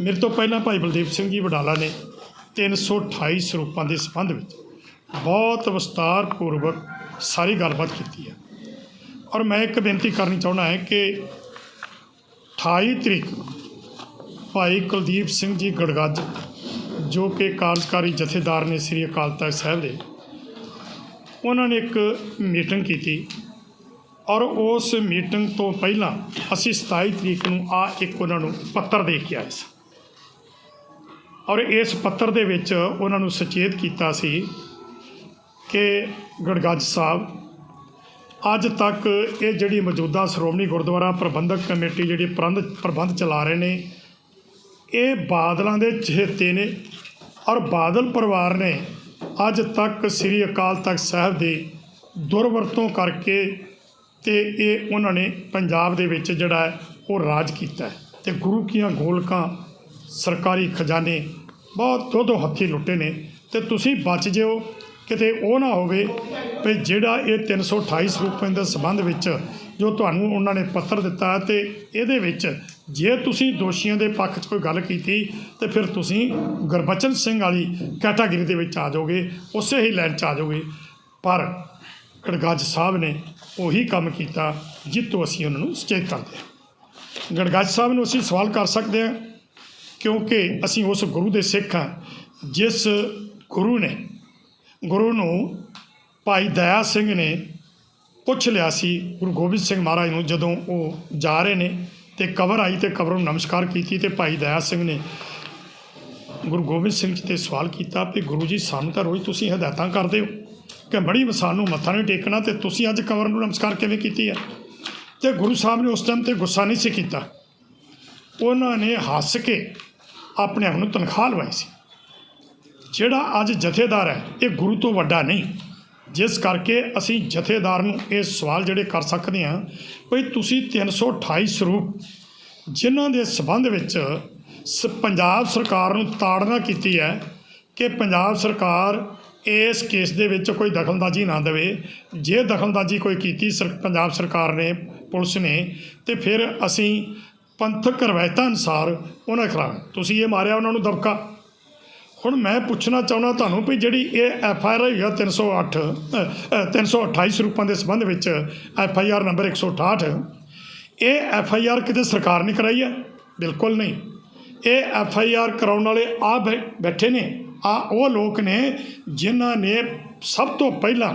ਮੇਰੇ ਤੋਂ ਪਹਿਲਾਂ ਭਾਈ ਬਲਦੀਪ ਸਿੰਘ ਜੀ ਵਡਾਲਾ ਨੇ 328 ਸਰੂਪਾਂ ਦੇ ਸੰਬੰਧ ਵਿੱਚ ਬਹੁਤ ਵਿਸਤਾਰ ਪੂਰਵਕ ਸਾਰੀ ਗੱਲਬਾਤ ਕੀਤੀ ਹੈ। ਔਰ ਮੈਂ ਇੱਕ ਬੇਨਤੀ ਕਰਨੀ ਚਾਹੁੰਦਾ ਹੈ ਕਿ 28 ਤਰੀਕ ਭਾਈ ਕੁਲਦੀਪ ਸਿੰਘ ਜੀ ਗੜਗੱਜ, ਜੋ ਕਿ ਕਾਰਜਕਾਰੀ ਜਥੇਦਾਰ ਨੇ ਸ੍ਰੀ ਅਕਾਲ ਤਖਤ ਸਾਹਿਬ ਦੇ, ਉਹਨਾਂ ਨੇ ਇੱਕ ਮੀਟਿੰਗ ਕੀਤੀ ਔਰ ਉਸ ਮੀਟਿੰਗ ਤੋਂ ਪਹਿਲਾਂ ਅਸੀਂ 27 ਤਰੀਕ ਨੂੰ ਆ ਇੱਕ ਉਹਨਾਂ ਨੂੰ ਪੱਤਰ ਦੇ ਕੇ ਆਏ ਸੀ। ਔਰ ਇਸ ਪੱਤਰ ਦੇ ਵਿੱਚ ਉਹਨਾਂ ਨੂੰ ਸੁਚੇਤ ਕੀਤਾ ਸੀ ਕਿ ਗੜਗੱਜ ਸਾਹਿਬ, ਅੱਜ ਤੱਕ ਇਹ ਜਿਹੜੀ ਮੌਜੂਦਾ ਸ਼੍ਰੋਮਣੀ ਗੁਰਦੁਆਰਾ ਪ੍ਰਬੰਧਕ ਕਮੇਟੀ ਜਿਹੜੀ ਪ੍ਰਬੰਧ ਪ੍ਰਬੰਧ ਚਲਾ ਰਹੇ ਨੇ, ਇਹ ਬਾਦਲਾਂ ਦੇ ਚਹੇਤੇ ਨੇ ਔਰ ਬਾਦਲ ਪਰਿਵਾਰ ਨੇ ਅੱਜ ਤੱਕ ਸ੍ਰੀ ਅਕਾਲ ਤਖਤ ਸਾਹਿਬ ਦੀ ਦੁਰਵਰਤੋਂ ਕਰਕੇ ਤੇ ਇਹ ਉਹਨਾਂ ਨੇ ਪੰਜਾਬ ਦੇ ਵਿੱਚ ਜਿਹੜਾ ਉਹ ਰਾਜ ਕੀਤਾ ਹੈ। ਤੇ ਗੁਰੂ ਕੀਆਂ ਗੋਲਕਾਂ ਸਰਕਾਰੀ ਖਜ਼ਾਨੇ ਬਹੁਤ ਦੋ ਦੋ ਹੱਥੀ ਲੁੱਟੇ ਨੇ ਤੇ ਤੁਸੀਂ ਬਚ ਜਿਓ, ਕਿਤੇ ਉਹ ਨਾ ਹੋਵੇ ਵੀ ਜਿਹੜਾ ਇਹ 328 ਸਰੂਪਾਂ ਦੇ ਸੰਬੰਧ ਵਿੱਚ ਜੋ ਤੁਹਾਨੂੰ ਉਹਨਾਂ ਨੇ ਪੱਤਰ ਦਿੱਤਾ ਤੇ ਇਹਦੇ ਵਿੱਚ ਜੇ ਤੁਸੀਂ ਦੋਸ਼ੀਆਂ ਦੇ ਪੱਖ 'ਚ ਕੋਈ ਗੱਲ ਕੀਤੀ ਤੇ ਫਿਰ ਤੁਸੀਂ ਗੁਰਬਚਨ ਸਿੰਘ ਵਾਲੀ ਕੈਟਾਗਰੀ ਦੇ ਵਿੱਚ ਆ ਜਾਓਗੇ, ਉਸੇ ਹੀ ਲਾਈਨ 'ਚ ਆ ਜਾਓਗੇ। ਪਰ ਗੜਗੱਜ ਸਾਹਿਬ ਨੇ ਉਹੀ ਕੰਮ ਕੀਤਾ ਜਿੱਤੋਂ ਅਸੀਂ ਉਹਨਾਂ ਨੂੰ ਸੁਚੇਤ ਕਰਦੇ ਹਾਂ ਗੜਗੱਜ ਸਾਹਿਬ ਨੂੰ ਅਸੀਂ ਸਵਾਲ ਕਰ ਸਕਦੇ ਹਾਂ। ਕਿਉਂਕਿ ਅਸੀਂ ਉਸ ਗੁਰੂ ਦੇ ਸਿੱਖ ਹਾਂ, ਜਿਸ ਗੁਰੂ ਨੇ, ਗੁਰੂ ਨੂੰ ਭਾਈ ਦਇਆ ਸਿੰਘ ਨੇ ਪੁੱਛ ਲਿਆ ਸੀ, ਗੁਰੂ ਗੋਬਿੰਦ ਸਿੰਘ ਮਹਾਰਾਜ ਨੂੰ ਜਦੋਂ ਉਹ ਜਾ ਰਹੇ ਨੇ ਤੇ ਕਬਰ ਆਈ ਤੇ ਕਬਰ ਨੂੰ ਨਮਸਕਾਰ ਕੀਤੀ ਤੇ ਭਾਈ ਦਇਆ ਸਿੰਘ ਨੇ ਗੁਰੂ ਗੋਬਿੰਦ ਸਿੰਘ ਜੀ ਤੇ ਸਵਾਲ ਕੀਤਾ ਵੀ ਗੁਰੂ ਜੀ, ਸਾਨੂੰ ਤਾਂ ਰੋਜ਼ ਤੁਸੀਂ ਹਦਾਇਤਾਂ ਕਰਦੇ ਹੋ ਕਿ ਬੜੀ ਨੂੰ ਮੱਥਾ ਨਹੀਂ ਟੇਕਣਾ ਤੇ ਤੁਸੀਂ ਅੱਜ ਕਬਰ ਨੂੰ ਨਮਸਕਾਰ ਕਿਵੇਂ ਕੀਤੀ ਹੈ? ਤੇ ਗੁਰੂ ਸਾਹਿਬ ਨੇ ਉਸ ਟਾਈਮ ਤੇ ਗੁੱਸਾ ਨਹੀਂ ਸੀ ਕੀਤਾ। ਉਹਨਾਂ ਨੇ ਹੱਸ ਕੇ ਆਪਣੇ ਆਪ ਨੂੰ ਤਨਖਾਹ ਲਵਾਈ ਸੀ। ਜਿਹੜਾ ਅੱਜ ਜਥੇਦਾਰ ਹੈ, ਇਹ ਗੁਰੂ ਤੋਂ ਵੱਡਾ ਨਹੀਂ। ਜਿਸ ਕਰਕੇ ਅਸੀਂ ਜਥੇਦਾਰ ਨੂੰ ਇਹ ਸਵਾਲ ਜਿਹੜੇ ਕਰ ਸਕਦੇ ਹਾਂ ਵੀ ਤੁਸੀਂ 328 ਸਰੂਪ, ਜਿਨ੍ਹਾਂ ਦੇ ਸਬੰਧ ਵਿੱਚ ਸ- ਪੰਜਾਬ ਸਰਕਾਰ ਨੂੰ ਤਾੜਨਾ ਕੀਤੀ ਹੈ ਕਿ ਪੰਜਾਬ ਸਰਕਾਰ ਇਸ ਕੇਸ ਦੇ ਵਿੱਚ ਕੋਈ ਦਖਲਅੰਦਾਜ਼ੀ ਨਾ ਦੇਵੇ। ਜੇ ਦਖਲਅੰਦਾਜ਼ੀ ਕੋਈ ਕੀਤੀ ਸਰ, ਪੰਜਾਬ ਸਰਕਾਰ ਨੇ, ਪੁਲਿਸ ਨੇ, ਤੇ ਫਿਰ ਅਸੀਂ ਪੰਥਕ ਰਵਾਇਤਾਂ ਅਨੁਸਾਰ ਉਹਨਾਂ ਖਿਲਾਫ। ਤੁਸੀਂ ਇਹ ਮਾਰਿਆ ਉਹਨਾਂ ਨੂੰ ਦਬਕਾ। ਹੁਣ ਮੈਂ ਪੁੱਛਣਾ ਚਾਹੁੰਦਾ ਤੁਹਾਨੂੰ ਵੀ ਜਿਹੜੀ ਇਹ ਐਫ ਆਈ ਆਰ ਹੋਈ ਆ 308 ਅ, ਅ, 328 ਸਰੂਪਾਂ ਦੇ ਸੰਬੰਧ ਵਿੱਚ ਐਫ ਆਈ ਆਰ ਨੰਬਰ 168 ਇਹ ਐਫ ਆਈ ਆਰ ਕਿਤੇ ਸਰਕਾਰ ਨੇ ਕਰਾਈ ਹੈ ਬਿਲਕੁਲ ਨਹੀਂ। ਇਹ ਐਫ ਆਈ ਆਰ ਕਰਾਉਣ ਵਾਲੇ ਆ ਬੈਠੇ ਨੇ ਆ ਉਹ ਲੋਕ ਨੇ ਜਿਨ੍ਹਾਂ ਨੇ ਸਭ ਤੋਂ ਪਹਿਲਾਂ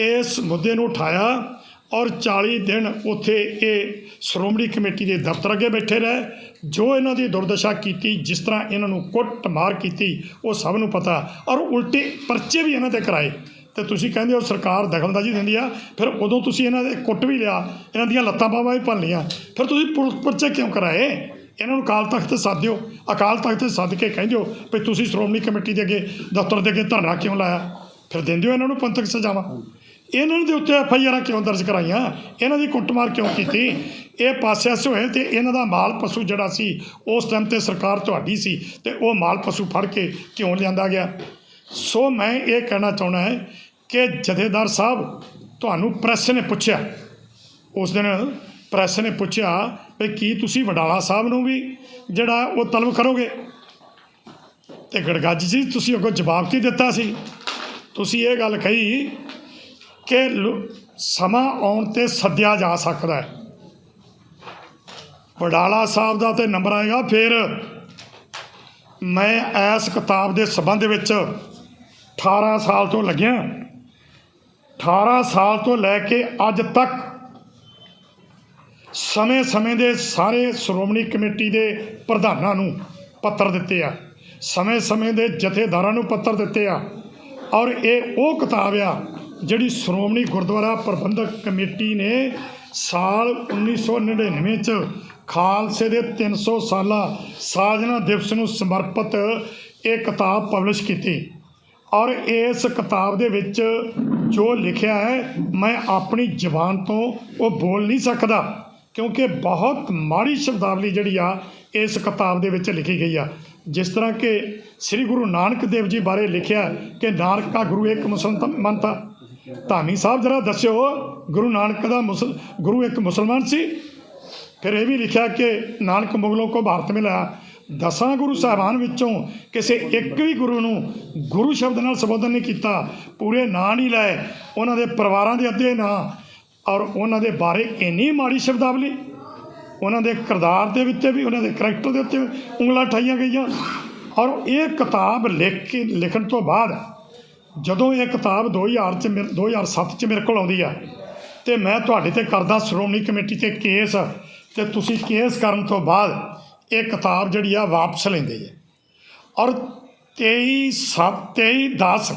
ਇਸ ਮੁੱਦੇ ਨੂੰ ਉਠਾਇਆ ਔਰ 40 ਦਿਨ ਉੱਥੇ ਇਹ ਸ਼੍ਰੋਮਣੀ ਕਮੇਟੀ ਦੇ ਦਫ਼ਤਰ ਅੱਗੇ ਬੈਠੇ ਰਹੇ। ਜੋ ਇਹਨਾਂ ਦੀ ਦੁਰਦਸ਼ਾ ਕੀਤੀ, ਜਿਸ ਤਰ੍ਹਾਂ ਇਹਨਾਂ ਨੂੰ ਕੁੱਟ ਮਾਰ ਕੀਤੀ, ਉਹ ਸਭ ਨੂੰ ਪਤਾ। ਔਰ ਉਲਟੇ ਪਰਚੇ ਵੀ ਇਹਨਾਂ ਤੇ ਕਰਾਏ। ਤੇ ਤੁਸੀਂ ਕਹਿੰਦੇ ਹੋ ਸਰਕਾਰ ਦਖਲਅੰਦਾਜ਼ੀ ਦਿੰਦੀ ਆ, ਫਿਰ ਉਦੋਂ ਤੁਸੀਂ ਇਹਨਾਂ ਦੇ ਕੁੱਟ ਵੀ ਲਿਆ, ਇਹਨਾਂ ਦੀਆਂ ਲੱਤਾਂ ਬਾਹਾਂ ਵੀ ਭੰਨ ਲਈਆਂ। ਫਿਰ ਤੁਸੀਂ ਪੁਲਿਸ ਪਰਚੇ ਕਿਉਂ ਕਰਾਏ? ਇਹਨਾਂ ਨੂੰ ਅਕਾਲ ਤਖਤ ਤੇ ਸੱਦਿਓ ਅਕਾਲ ਤਖਤ ਸੱਦ ਕੇ ਕਹਿੰਦੇ ਹੋ ਵੀ ਤੁਸੀਂ ਸ਼੍ਰੋਮਣੀ ਕਮੇਟੀ ਦੇ ਅੱਗੇ ਦਫ਼ਤਰ ਦੇ ਅੱਗੇ ਧਰਨਾ ਕਿਉਂ ਲਾਇਆ? ਫਿਰ ਦਿੰਦੇ ਹੋ ਇਹਨਾਂ ਨੂੰ ਪੰਥਕ ਸਜ਼ਾਵਾਂ। ਇਹਨਾਂ ਦੇ ਉੱਤੇ ਐਫ ਆਈ ਆਰਾਂ ਕਿਉਂ ਦਰਜ ਕਰਾਈਆਂ? ਇਹਨਾਂ ਦੀ ਕੁੱਟਮਾਰ ਕਿਉਂ ਕੀਤੀ? ਇਹ ਪਾਸਿਆਸ ਹੋਏ ਤੇ ਇਹਨਾਂ ਦਾ ਮਾਲ ਪਸ਼ੂ ਜਿਹੜਾ ਸੀ, ਉਸ ਟਾਈਮ ਤੇ ਸਰਕਾਰ ਤੁਹਾਡੀ ਸੀ ਤੇ ਉਹ ਮਾਲ ਪਸ਼ੂ ਫੜ ਕੇ ਕਿਉਂ ਲਿਆਂਦਾ ਗਿਆ? ਸੋ ਮੈਂ ਇਹ ਕਹਿਣਾ ਚਾਹੁੰਦਾ ਹੈ ਕਿ ਜਥੇਦਾਰ ਸਾਹਿਬ, ਤੁਹਾਨੂੰ ਪ੍ਰੈਸ ਨੇ ਪੁੱਛਿਆ। ਉਸ ਦਿਨ ਪ੍ਰੈਸ ਨੇ ਪੁੱਛਿਆ ਵੀ ਕੀ ਤੁਸੀਂ ਵਡਾਲਾ ਸਾਹਿਬ ਨੂੰ ਵੀ ਜਿਹੜਾ ਉਹ ਤਲਬ ਕਰੋਗੇ? ਤੇ ਗੜਗੱਜ ਜੀ, ਤੁਸੀਂ ਅੱਗੋਂ ਜਵਾਬ ਕੀ ਦਿੱਤਾ ਸੀ? ਤੁਸੀਂ ਇਹ ਗੱਲ ਕਹੀ ਕਿ ਲੋ- ਸਮਾਂ ਆਉਣ ਤੇ ਸੱਦਿਆ ਜਾ ਸਕਦਾ ਹੈ। ਵਡਾਲਾ ਸਾਹਿਬ ਦਾ ਤੇ ਨੰਬਰ ਆਏਗਾ, ਫਿਰ ਮੈਂ ਇਸ ਕਿਤਾਬ ਦੇ ਸੰਬੰਧ ਵਿੱਚ 18 ਸਾਲ ਤੋਂ ਲੱਗਿਆ। 18 ਸਾਲ ਤੋਂ ਲੈ ਕੇ ਅੱਜ ਤੱਕ ਸਮੇਂ-ਸਮੇਂ ਦੇ ਸਾਰੇ ਸ਼੍ਰੋਮਣੀ ਕਮੇਟੀ ਦੇ ਪ੍ਰਧਾਨਾਂ ਨੂੰ ਪੱਤਰ ਦਿੱਤੇ ਆ। ਸਮੇਂ-ਸਮੇਂ ਦੇ ਜਥੇਦਾਰਾਂ ਨੂੰ ਪੱਤਰ ਦਿੱਤੇ ਆ। ਔਰ ਇਹ ਉਹ ਕਿਤਾਬ ਆ ਜਿਹੜੀ ਸ਼੍ਰੋਮਣੀ ਗੁਰਦੁਆਰਾ ਪ੍ਰਬੰਧਕ ਕਮੇਟੀ ਨੇ ਸਾਲ 1999 ਚ ਖਾਲਸੇ ਦੇ 300 ਸਾਲਾ ਸਾਜਨਾ ਦਿਵਸ ਨੂੰ ਸਮਰਪਿਤ ਇਹ ਕਿਤਾਬ ਪਬਲਿਸ਼ ਕੀਤੀ। ਔਰ ਇਸ ਕਿਤਾਬ ਦੇ ਵਿੱਚ ਜੋ ਲਿਖਿਆ ਹੈ, ਮੈਂ ਆਪਣੀ ਜ਼ੁਬਾਨ ਤੋਂ ਉਹ ਬੋਲ ਨਹੀਂ ਸਕਦਾ, ਕਿਉਂਕਿ ਬਹੁਤ ਮਾੜੀ ਸ਼ਬਦਾਵਲੀ ਜਿਹੜੀ ਆ, ਇਸ ਕਿਤਾਬ ਦੇ ਵਿੱਚ ਲਿਖੀ ਗਈ ਆ। ਜਿਸ ਤਰ੍ਹਾਂ ਕਿ ਸ੍ਰੀ ਗੁਰੂ ਨਾਨਕ ਦੇਵ ਜੀ ਬਾਰੇ ਲਿਖਿਆ ਕਿ ਨਾਨਕ ਦਾ ਗੁਰੂ ਇੱਕ ਮੁਸਲਮਾਨ ਥਾ ਧਾਮੀ ਸਾਹਿਬ, ਜਰਾ ਦੱਸਿਓ, ਗੁਰੂ ਨਾਨਕ ਦਾ ਮੁਸਲ, ਗੁਰੂ ਇੱਕ ਮੁਸਲਮਾਨ ਸੀ। ਫਿਰ ਇਹ ਵੀ ਲਿਖਿਆ ਕਿ ਨਾਨਕ ਮੁਗਲੋਂ ਕੋ ਭਾਰਤ ਮਿਲਿਆ। ਦਸਾਂ ਗੁਰੂ ਸਾਹਿਬਾਨ ਵਿੱਚੋਂ ਕਿਸੇ ਇੱਕ ਵੀ ਗੁਰੂ ਨੂੰ ਗੁਰੂ ਸ਼ਬਦ ਨਾਲ ਸੰਬੋਧਨ ਨਹੀਂ ਕੀਤਾ। ਪੂਰੇ ਨਾਂ ਨਹੀਂ ਲਾਏ। ਉਹਨਾਂ ਦੇ ਪਰਿਵਾਰਾਂ ਦੇ ਅੱਧੇ ਨਾਂ ਔਰ ਉਹਨਾਂ ਦੇ ਬਾਰੇ ਇੰਨੀ ਮਾੜੀ ਸ਼ਬਦਾਵਲੀ। ਉਹਨਾਂ ਦੇ ਕਿਰਦਾਰ ਦੇ ਉੱਤੇ ਵੀ, ਉਹਨਾਂ ਦੇ ਕੈਰੈਕਟਰ ਦੇ ਉੱਤੇ ਉਂਗਲਾਂ ਠਾਈਆਂ ਗਈਆਂ। ਔਰ ਇਹ ਕਿਤਾਬ ਲਿਖ ਕੇ, ਲਿਖਣ ਤੋਂ ਬਾਅਦ ਜਦੋਂ ਇਹ ਕਿਤਾਬ 2000 ਚ ਮੇਰੇ 2007 ਚ ਮੇਰੇ ਕੋਲ ਆਉਂਦੀ ਆ, ਤੇ ਮੈਂ ਤੁਹਾਡੇ ਤੇ ਕਰਦਾ ਸ਼੍ਰੋਮਣੀ ਕਮੇਟੀ ਤੇ ਕੇਸ, ਤੇ ਤੁਸੀਂ ਕੇਸ ਕਰਨ ਤੋਂ ਬਾਅਦ ਇਹ ਕਿਤਾਬ ਜਿਹੜੀ ਆ ਵਾਪਸ ਲੈਂਦੇ ਜੇ। ਔਰ 23 7 23 10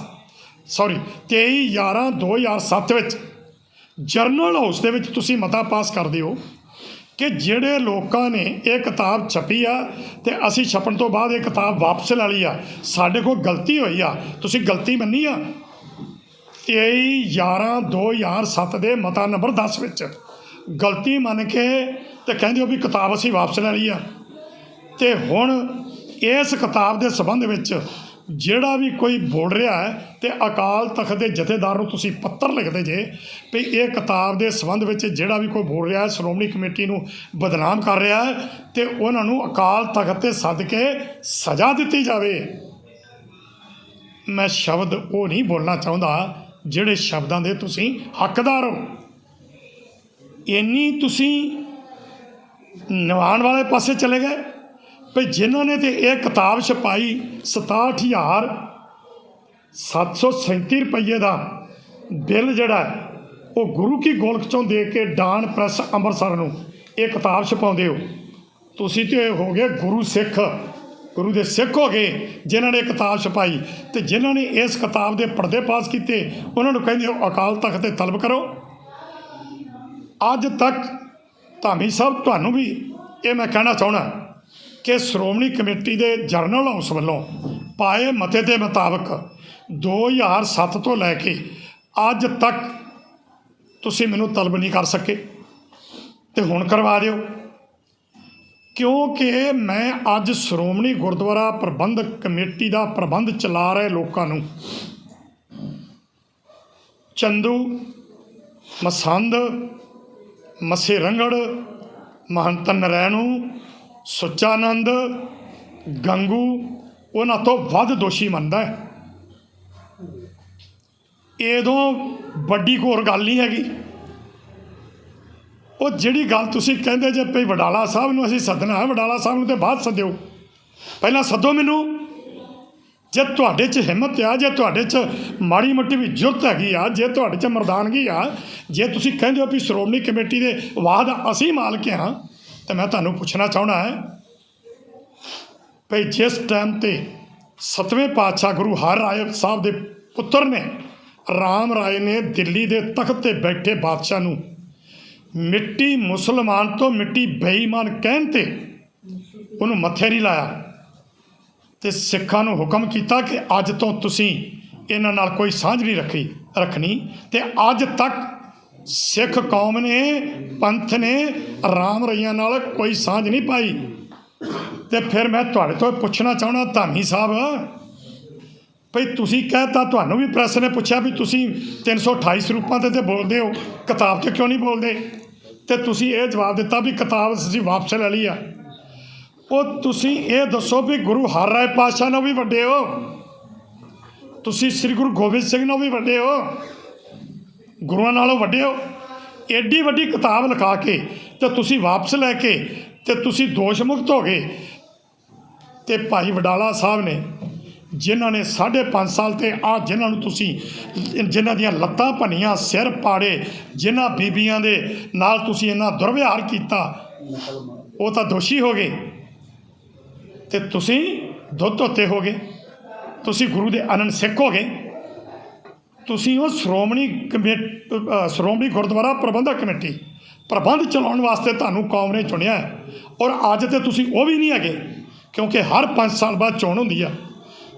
ਸੌਰੀ 23 11 2007 ਵਿੱਚ ਜਰਨਲ ਹਾਊਸ ਦੇ ਵਿੱਚ ਤੁਸੀਂ ਮਤਾ ਪਾਸ ਕਰਦੇ ਹੋ। ਕਿ ਜਿਹੜੇ ਲੋਕਾਂ ਨੇ ਇਹ ਕਿਤਾਬ ਛਪੀ ਆ ਤੇ ਅਸੀਂ ਛਪਣ ਤੋਂ ਬਾਅਦ ਇਹ ਕਿਤਾਬ ਵਾਪਸ ਲੈ ਲਈ ਆ, ਸਾਡੇ ਕੋਲ ਗਲਤੀ ਹੋਈ ਆ। ਤੁਸੀਂ ਗਲਤੀ ਮੰਨੀ ਆ? 23 11 2007 ਦੇ ਮਤਾ ਨੰਬਰ 10 ਵਿੱਚ। ਗਲਤੀ ਮੰਨ ਕੇ ਤੇ ਕਹਿੰਦੇ ਹੋ ਵੀ ਕਿਤਾਬ ਅਸੀਂ ਵਾਪਸ ਲੈ ਲਈ ਆ। ਤੇ ਹੁਣ ਇਸ ਕਿਤਾਬ ਦੇ ਸੰਬੰਧ ਵਿੱਚ ਜਿਹੜਾ ਵੀ ਕੋਈ ਬੋਲ ਰਿਹਾ ਹੈ ਤੇ ਅਕਾਲ ਤਖਤ ਦੇ ਜਥੇਦਾਰ ਨੂੰ ਤੁਸੀਂ ਪੱਤਰ ਲਿਖਦੇ ਜੇ ਵੀ ਇਹ ਕਿਤਾਬ ਦੇ ਸੰਬੰਧ ਵਿੱਚ ਜਿਹੜਾ ਵੀ ਕੋਈ ਬੋਲ ਰਿਹਾ ਹੈ, ਸ਼੍ਰੋਮਣੀ ਕਮੇਟੀ ਨੂੰ ਬਦਨਾਮ ਕਰ ਰਿਹਾ ਹੈ ਤੇ ਉਹਨਾਂ ਨੂੰ ਅਕਾਲ ਤਖਤ ਤੇ ਸੱਦ ਕੇ ਸਜ਼ਾ ਦਿੱਤੀ ਜਾਵੇ। ਮੈਂ ਸ਼ਬਦ ਉਹ ਨਹੀਂ ਬੋਲਣਾ ਚਾਹੁੰਦਾ ਜਿਹੜੇ ਸ਼ਬਦਾਂ ਦੇ ਤੁਸੀਂ ਹੱਕਦਾਰ ਹੋ। ਇੰਨੀ ਤੁਸੀਂ ਨਿਵਾਣ ਵਾਲੇ ਪਾਸੇ ਚਲੇ ਗਏ। ਵੀ ਜਿਨ੍ਹਾਂ ਨੇ ਤੇ ਇਹ ਕਿਤਾਬ ਛਪਾਈ 67000 737 ਰੁਪਏ ਦਾ ਬਿੱਲ ਜਿਹੜਾ ਉਹ ਗੁਰੂ ਕੀ ਗੋਲਕ ਚੋਂ ਦੇ ਕੇ ਡਾਨ ਪ੍ਰੈਸ ਅੰਮ੍ਰਿਤਸਰ ਨੂੰ ਇਹ ਕਿਤਾਬ ਛਪਾਉਂਦੇ ਹੋ। ਤੁਸੀਂ ਤੇ ਹੋ ਗਏ ਗੁਰੂ ਸਿੱਖ, ਗੁਰੂ ਦੇ ਸਿੱਖ ਹੋ ਗਏ ਜਿਨ੍ਹਾਂ ਨੇ ਇਹ ਕਿਤਾਬ ਛਪਾਈ ਤੇ ਜਿਨ੍ਹਾਂ ਨੇ ਇਸ ਕਿਤਾਬ ਦੇ ਪਰਦੇ ਪਾਸ ਕੀਤੇ, ਉਹਨਾਂ ਨੂੰ ਕਹਿੰਦੇ ਹੋ ਅਕਾਲ ਤਖਤ ਤੇ ਤਲਬ ਕਰੋ। ਅੱਜ ਤੱਕ ਧਾਮੀ ਸਾਹਿਬ, ਤੁਹਾਨੂੰ ਵੀ ਇਹ ਮੈਂ ਕਹਿਣਾ ਚਾਹਣਾ ਕਿ ਸ਼੍ਰੋਮਣੀ ਕਮੇਟੀ ਦੇ ਜਰਨਲ ਹਾਊਸ ਵੱਲੋਂ ਪਾਏ ਮਤੇ ਦੇ ਮੁਤਾਬਕ 2007 ਤੋਂ ਲੈ ਕੇ ਅੱਜ ਤੱਕ ਤੁਸੀਂ ਮੈਨੂੰ ਤਲਬ ਨਹੀਂ ਕਰ ਸਕੇ। ਤੇ ਹੁਣ ਕਰਵਾ ਦਿਓ। ਕਿਉਂਕਿ ਮੈਂ ਅੱਜ ਸ਼੍ਰੋਮਣੀ ਗੁਰਦੁਆਰਾ ਪ੍ਰਬੰਧਕ ਕਮੇਟੀ ਦਾ ਪ੍ਰਬੰਧ ਚਲਾ ਰਹੇ ਲੋਕਾਂ ਨੂੰ। ਚੰਦੂ, ਮਸੰਦ ਮੱਸੇ ਰੰਗੜ ਮਹੰਤ ਨਰੈਣੂ ਸੁੱਚਾਨੰਦ, ਗੰਗੂ, ਉਹਨਾਂ ਤੋਂ ਵੱਧ ਦੋਸ਼ੀ ਮੰਨਦਾ ਹੈ। ਇਹਦੋਂ ਵੱਡੀ ਕੋਰ ਗੱਲ ਨਹੀਂ ਹੈਗੀ। ਉਹ ਜਿਹੜੀ ਗੱਲ ਤੁਸੀਂ ਕਹਿੰਦੇ ਜੇ ਭਈ ਵਡਾਲਾ ਸਾਹਿਬ ਨੂੰ ਅਸੀਂ ਸੱਦਣਾ ਹੈ, ਵਡਾਲਾ ਸਾਹਿਬ ਨੂੰ ਤੇ ਬਾਅਦ ਸੱਦਿਓ। ਪਹਿਲਾਂ ਸੱਦੋ ਮੈਨੂੰ। ਜੇ ਤੁਹਾਡੇ 'ਚ ਹਿੰਮਤ ਆ, ਜੇ ਤੁਹਾਡੇ 'ਚ ਮਾੜੀ ਮੋਟੀ ਵੀ ਜੁਰਤ ਹੈਗੀ ਆ, ਜੇ ਤੁਹਾਡੇ 'ਚ ਮਰਦਾਨਗੀ ਆ, ਜੇ ਤੁਸੀਂ ਕਹਿੰਦੇ ਹੋ ਵੀ ਸ਼੍ਰੋਮਣੀ ਕਮੇਟੀ ਦੇ ਵਾਹਦ ਅਸੀਂ ਮਾਲਕ ਹਾਂ ਤੇ ਮੈਂ ਤੁਹਾਨੂੰ ਪੁੱਛਣਾ ਚਾਹਣਾ ਹੈ ਭਈ ਜਿਸ ਟਾਈਮ ਤੇ ਸਤਵੇਂ ਪਾਤਸ਼ਾਹ ਗੁਰੂ ਹਰ ਰਾਏ ਸਾਹਿਬ ਦੇ ਪੁੱਤਰ ਨੇ ਰਾਮ ਰਾਏ ਨੇ ਦਿੱਲੀ ਦੇ ਤਖਤ ਤੇ ਬੈਠੇ ਬਾਦਸ਼ਾਹ ਨੂੰ ਮਿੱਟੀ ਮੁਸਲਮਾਨ ਤੋਂ ਮਿੱਟੀ ਬੇਈਮਾਨ ਕਹਿਣ ਤੇ ਉਹਨੂੰ ਮੱਥੇ ਨਹੀਂ ਲਾਇਆ ਤੇ ਸਿੱਖਾਂ ਨੂੰ ਹੁਕਮ ਕੀਤਾ ਕਿ ਅੱਜ ਤੋਂ ਤੁਸੀਂ ਇਹਨਾਂ ਨਾਲ ਕੋਈ ਸਾਂਝ ਨਹੀਂ ਰੱਖੀ ਰੱਖਣੀ ਤੇ ਅੱਜ ਤੱਕ ਸਿੱਖ ਕੌਮ ਨੇ, ਪੰਥ ਨੇ ਰਾਮ ਰਈਆਂ ਨਾਲ ਕੋਈ ਸਾਂਝ ਨਹੀਂ ਪਾਈ। ਤੇ ਫਿਰ ਮੈਂ ਤੁਹਾਡੇ ਤੋਂ ਪੁੱਛਣਾ ਚਾਹਣਾ ਧਾਮੀ ਸਾਹਿਬ, ਭਈ ਤੁਸੀਂ ਕਹਿਤਾ ਤੁਹਾਨੂੰ ਵੀ ਪ੍ਰੈਸ ਨੇ ਪੁੱਛਿਆ ਵੀ ਤੁਸੀਂ 328 ਸਰੂਪਾਂ ਤੇ ਤੇ ਬੋਲਦੇ ਹੋ, ਕਿਤਾਬ ਤੇ ਕਿਉਂ ਨਹੀਂ ਬੋਲਦੇ? ਤੇ ਤੁਸੀਂ ਇਹ ਜਵਾਬ ਦਿੱਤਾ ਵੀ ਕਿਤਾਬ ਅਸੀਂ ਵਾਪਸ ਲੈ ਲਈ ਆ। ਉਹ ਤੁਸੀਂ ਇਹ ਦੱਸੋ ਵੀ ਗੁਰੂ ਹਰ ਰਾਏ ਪਾਤਸ਼ਾਹ ਨਾਲੋਂ ਵੀ ਵੱਡੇ ਹੋ। ਤੁਸੀਂ ਸ੍ਰੀ ਗੁਰੂ ਗੋਬਿੰਦ ਸਿੰਘ ਨਾਲੋਂ ਵੀ ਵੱਡੇ ਹੋ। ਗੁਰੂਆਂ ਨਾਲੋਂ ਵੱਡੇ ਹੋ ਐਡੀ ਵੱਡੀ ਕਿਤਾਬ ਲਿਖਾ ਕੇ ਤੇ ਤੁਸੀਂ ਵਾਪਸ ਲੈ ਕੇ ਤੇ ਤੁਸੀਂ ਦੋਸ਼ ਮੁਕਤ ਹੋ ਗਏ। ਤੇ ਭਾਈ ਵਡਾਲਾ ਸਾਹਿਬ ਨੇ, ਜਿਨ੍ਹਾਂ ਨੇ 5.5 ਸਾਲ ਤੇ ਆ ਜਿਨ੍ਹਾਂ ਨੂੰ ਤੁਸੀਂ, ਜਿਨ੍ਹਾਂ ਦੀਆਂ ਲੱਤਾਂ ਭੰਨੀਆਂ, ਸਿਰ ਪਾੜੇ, ਜਿਨ੍ਹਾਂ ਬੀਬੀਆਂ ਦੇ ਨਾਲ ਤੁਸੀਂ ਇੰਨਾ ਦੁਰਵਿਹਾਰ ਕੀਤਾ, ਉਹ ਤਾਂ ਦੋਸ਼ੀ ਹੋ ਗਏ। ਤੇ ਤੁਸੀਂ ਦੁੱਧ ਧੋਤੇ ਹੋ ਗਏ। ਤੁਸੀਂ ਗੁਰੂ ਦੇ ਅਨੰਦ ਸਿੱਖ ਹੋ ਗਏ। ਤੁਸੀਂ ਉਹ ਸ਼੍ਰੋਮਣੀ ਕਮੇਟੀ ਸ਼੍ਰੋਮਣੀ ਗੁਰਦੁਆਰਾ ਪ੍ਰਬੰਧਕ ਕਮੇਟੀ ਪ੍ਰਬੰਧ ਚਲਾਉਣ ਵਾਸਤੇ ਤੁਹਾਨੂੰ ਕੌਮ ਨੇ ਚੁਣਿਆ ਹੈ। ਔਰ ਅੱਜ ਤੇ ਤੁਸੀਂ ਉਹ ਵੀ ਨਹੀਂ ਹੈਗੇ ਕਿਉਂਕਿ ਹਰ 5 ਸਾਲ ਬਾਅਦ ਚੋਣ ਹੁੰਦੀ ਆ।